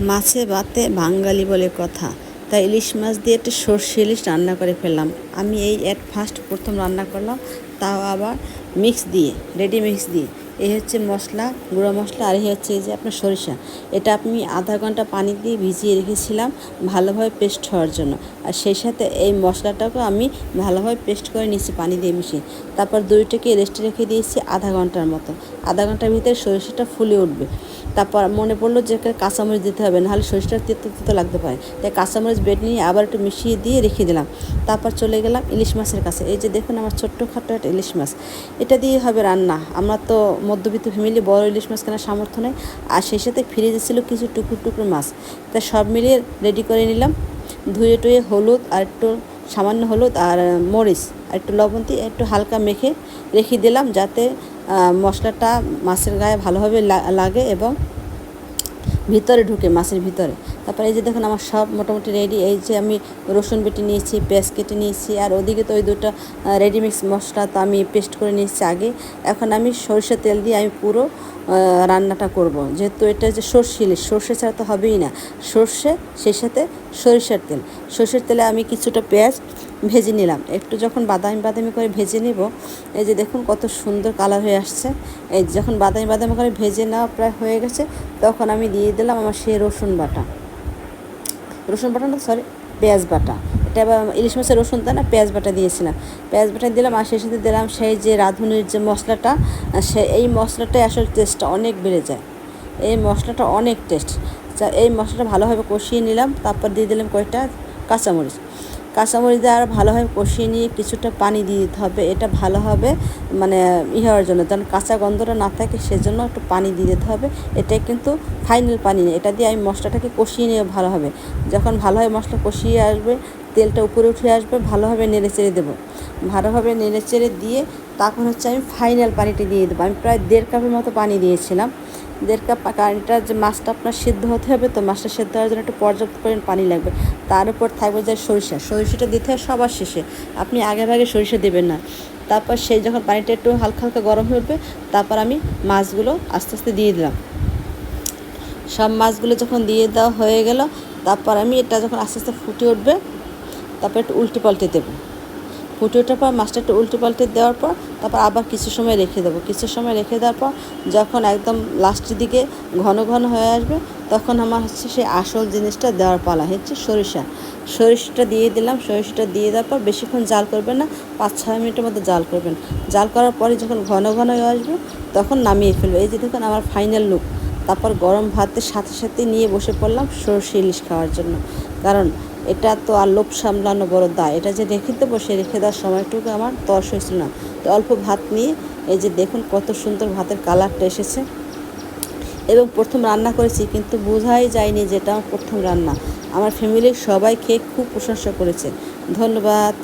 মাছে ভাতে বাঙালি বলে কথা। তাই ইলিশ মাছ দিয়ে একটা সর্ষে ইলিশ রান্না করে ফেললাম। আমি এই এক ফার্স্ট প্রথম রান্না করলাম, তাও আবার মিক্স দিয়ে রেডি মিক্স দিয়ে। এই হচ্ছে মশলা, গুঁড়ো মশলা, আর এই হচ্ছে এই যে আপনার সরিষা। এটা আমি আধা ঘণ্টা পানি দিয়ে ভিজিয়ে রেখেছিলাম, ভালোভাবে পেস্ট হওয়ার জন্য। আর সেই সাথে এই মশলাটাকেও আমি ভালোভাবে পেস্ট করে নিয়েছি পানি দিয়ে মিশিয়ে। তারপর দইটাকে রেস্টে রেখে দিয়েছি আধা ঘণ্টার মতো। আধা ঘণ্টার ভিতরে সরিষাটা ফুলে উঠবে। তারপর মনে পড়ল যে কাঁচামরিচ দিতে হবে, নাহলে সরিষাটা তেতো তেতো লাগতে পারে। তাই কাঁচামরিচ বেট নিয়ে আবার একটু মিশিয়ে দিয়ে রেখে দিলাম। তারপর চলে গেলাম ইলিশ মাছের কাছে। এই যে দেখুন আমার ছোট্ট খাটো একটা ইলিশ মাছ। এটা দিয়ে হবে রান্না। আমরা তো মধ্যবিত্ত ফ্যামিলি, বড় ইলিশ মাছ কেনার সামর্থ্য নেই। আর সেই সাথে ফিরে যাচ্ছিল কিছু টুকরো টুকরো মাছ। তা সব মিলিয়ে রেডি করে নিলাম। ধুয়ে টুয়ে হলুদ আর একটু সামান্য হলুদ আর মরিচ আর একটু লবণ দিয়ে একটু হালকা মেখে রেখে দিলাম যাতে মশলাটা মাছের গায়ে ভালোভাবে লাগে এবং ভিতরে ঢুকে, মাছের ভিতরে। তারপরে এই যে দেখুন, আমার সব মোটামুটি রেডি এই যে আমি রসুন বেটে নিয়েছি, পেঁয়াজ কেটে নিয়েছি, আর ওদিকে তো ওই দুটো রেডিমিক্স মশলা তো আমি পেস্ট করে নিয়েছি আগে। এখন আমি সরষে তেল দিয়ে আমি পুরো রান্নাটা করব। যেহেতু এটা যে সর্ষে ইলিশ, সর্ষে ছাড়া তো হবেই না। সর্ষে, সেই সাথে সরিষার তেল। সর্ষের তেলে আমি কিছুটা পেঁয়াজ ভেজে নিলাম। একটু যখন বাদামি বাদামি করে ভেজে নেব, এই যে দেখুন কত সুন্দর কালার হয়ে আসছে। এই যখন বাদামি বাদামি করে ভেজে নেওয়া প্রায় হয়ে গেছে, তখন আমি দিয়ে দিলাম আমার সেই রসুন বাটা। রসুন বাটা না সরি পেঁয়াজ বাটা। এটা আবার ইলিশ মাছের রসুন তা না? পেঁয়াজ বাটা দিয়েছিলাম। পেঁয়াজ বাটা দিলাম, আর সেই সাথে দিলাম সেই যে রাঁধুনির যে মশলাটা, সে এই মশলাটাই আসলে টেস্টটা অনেক বেড়ে যায়। এই মশলাটা অনেক টেস্ট এই মশলাটা ভালোভাবে কষিয়ে নিলাম, তারপর দিয়ে দিলাম কয়েকটা কাঁচামরিচ। কাঁচামরিচ দিয়ে আর ভালোভাবে কষিয়ে নিয়ে কিছুটা পানি দিয়ে দিতে হবে। এটা ভালোভাবে মানে ই হওয়ার জন্য, যেন কাঁচা গন্ধটা না থাকে সেজন্য একটু পানি দিয়ে দিতে হবে। এটা কিন্তু ফাইনাল পানি এটা দিয়ে আমি মশলাটাকে কষিয়ে নিয়ে ভালোভাবে। যখন ভালোভাবে মশলা কষিয়ে আসবে, তেলটা উপরে উঠে আসবে, ভালোভাবে নেড়ে চেড়ে দেবো। ভালোভাবে নেড়ে চেড়ে দিয়ে তখন হচ্ছে আমি ফাইনাল পানিটা দিয়ে দেবো। আমি প্রায় দেড় কাপের মতো পানি দিয়েছিলাম। দেড় কাপ কারিটা যে মাছটা আপনার সিদ্ধ হতে হবে, তো মাছটা সিদ্ধ হওয়ার জন্য একটু পর্যাপ্ত পরিমাণ পানি লাগবে। তার উপর থাকবে যে সরিষা, সরিষাটা দিতে হয় সবার শেষে। আপনি আগে ভাগে সরিষা দেবেন না। তারপর সেই যখন পানিটা একটু হালকা হালকা গরম উঠবে, তারপর আমি মাছগুলো আস্তে আস্তে দিয়ে দিলাম। সব মাছগুলো যখন দিয়ে দেওয়া হয়ে গেল, তারপর আমি এটা যখন আস্তে আস্তে ফুটে উঠবে, তারপর একটু উল্টে পাল্টে দেবো। ফুটে ওঠার পর মাছটা উল্টে পাল্টে দেওয়ার পর তারপর আবার কিছু সময় রেখে দেবো। কিছু সময় রেখে দেওয়ার পর যখন একদম লাস্টের দিকে ঘন ঘন হয়ে আসবে, তখন আমার হচ্ছে সেই আসল জিনিসটা দেওয়ার পালা হচ্ছে সরিষা। সরিষাটা দিয়ে দিলাম, সরিষাটা দিয়ে দেওয়ার পর বেশিক্ষণ জাল করবেন না, পাঁচ ছয় মিনিটের মতো জাল করবেন। জাল করার পরে যখন ঘন ঘন হয়ে আসবে, তখন নামিয়ে ফেলবে। এই যে দেখুন আমার ফাইনাল লুক তারপর গরম ভাতের সাথে সাথে নিয়ে বসে পড়লাম সরষে ইলিশ খাওয়ার জন্য। কারণ এটা তো আর লোভ সামলানো বড় দায়। এটা যে রেখে দেবো, সে রেখে দেওয়ার সময়টুকু আমার তর্স হয়েছিল না। তো অল্প ভাত নিয়ে এই যে দেখুন কত সুন্দর ভাতের কালারটা এসেছে। এবং প্রথম রান্না করেছি, কিন্তু বোঝাই যায়নি যেটা আমার প্রথম রান্না। আমার ফ্যামিলির সবাই খেয়ে খুব প্রশংসা করেছে। ধন্যবাদ।